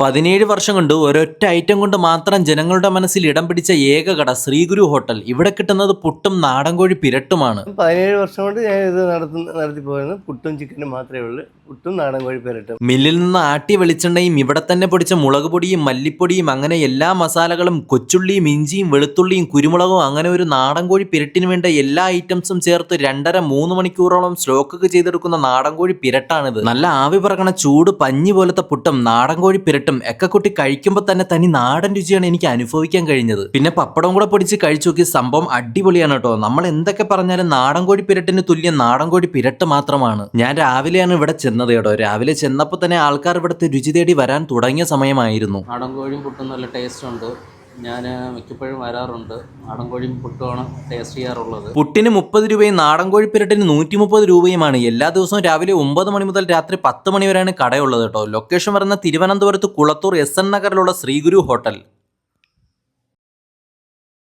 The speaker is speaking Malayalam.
പതിനേഴ് വർഷം കൊണ്ട് ഒരൊറ്റ ഐറ്റം കൊണ്ട് മാത്രം ജനങ്ങളുടെ മനസ്സിൽ ഇടം പിടിച്ച ഏക കട ശ്രീഗുരു ഹോട്ടൽ. ഇവിടെ കിട്ടുന്നത് പുട്ടും നാടൻ കോഴി പിരട്ടുമാണ്. പതിനേഴ് വർഷം കൊണ്ട് ഞാൻ ഇത് നടത്തി നടത്തി പോയത് പുട്ടും ചിക്കനും മാത്രമേ ഉള്ളൂ. പുട്ടും നാടൻ കോഴി പിരട്ടും. മില്ലിൽ നിന്ന് ആട്ടി വെളിച്ചെണ്ണയും ഇവിടെ തന്നെ പൊടിച്ച മുളക് പൊടിയും മല്ലിപ്പൊടിയും അങ്ങനെ എല്ലാ മസാലകളും കൊച്ചുള്ളിയും ഇഞ്ചിയും വെളുത്തുള്ളിയും കുരുമുളകും അങ്ങനെ ഒരു നാടൻ കോഴി പിരട്ടിന് വേണ്ട എല്ലാ ഐറ്റംസും ചേർത്ത് രണ്ടര മൂന്ന് മണിക്കൂറോളം സ്റ്റോക്ക് ചെയ്തെടുക്കുന്ന നാടൻ കോഴി പിരട്ടാണിത്. നല്ല ആവി പറക്കണ ചൂട് പഞ്ഞി പോലത്തെ പുട്ടും നാടൻ കോഴി പിരട്ടും ഒക്കെ കുട്ടി കഴിക്കുമ്പോൾ തന്നെ തനി നാടൻ രുചിയാണ് എനിക്ക് അനുഭവിക്കാൻ കഴിഞ്ഞത്. പിന്നെ പപ്പടം കൂടെ പൊടിച്ച് കഴിച്ചു നോക്കി സംഭവം അടിപൊളിയാണ് കേട്ടോ. നമ്മൾ എന്തൊക്കെ പറഞ്ഞാലും നാടൻ കോഴി പിരട്ടിന് തുല്യം നാടൻ കോഴി പിരട്ട് മാത്രമാണ്. ഞാൻ രാവിലെയാണ് ഇവിടെ ചെന്നത് കേട്ടോ. രാവിലെ ചെന്നപ്പോൾ തന്നെ ആൾക്കാർ ഇവിടുത്തെ രുചി തേടി വരാൻ തുടങ്ങിയ സമയമായിരുന്നു. നാടൻ കോഴിയും പുട്ടും നല്ല ടേസ്റ്റ് ഉണ്ട്. ഞാൻ മിക്കപ്പോഴും വരാറുണ്ട്. നാടൻ കോഴി പുട്ടുമാണ് ടേസ്റ്റ് ചെയ്യാറുള്ളത്. പുട്ടിന് മുപ്പത് രൂപയും നാടൻ കോഴി പിരട്ടിന് നൂറ്റി മുപ്പത് രൂപയുമാണ്. എല്ലാ ദിവസവും രാവിലെ ഒമ്പത് മണി മുതൽ രാത്രി പത്ത് മണി വരെയാണ് കടയുള്ളത് കേട്ടോ. ലൊക്കേഷൻ വരുന്ന തിരുവനന്തപുരത്ത് കുളത്തൂർ എസ് എൻ നഗറിലുള്ള ശ്രീഗുരു ഹോട്ടൽ.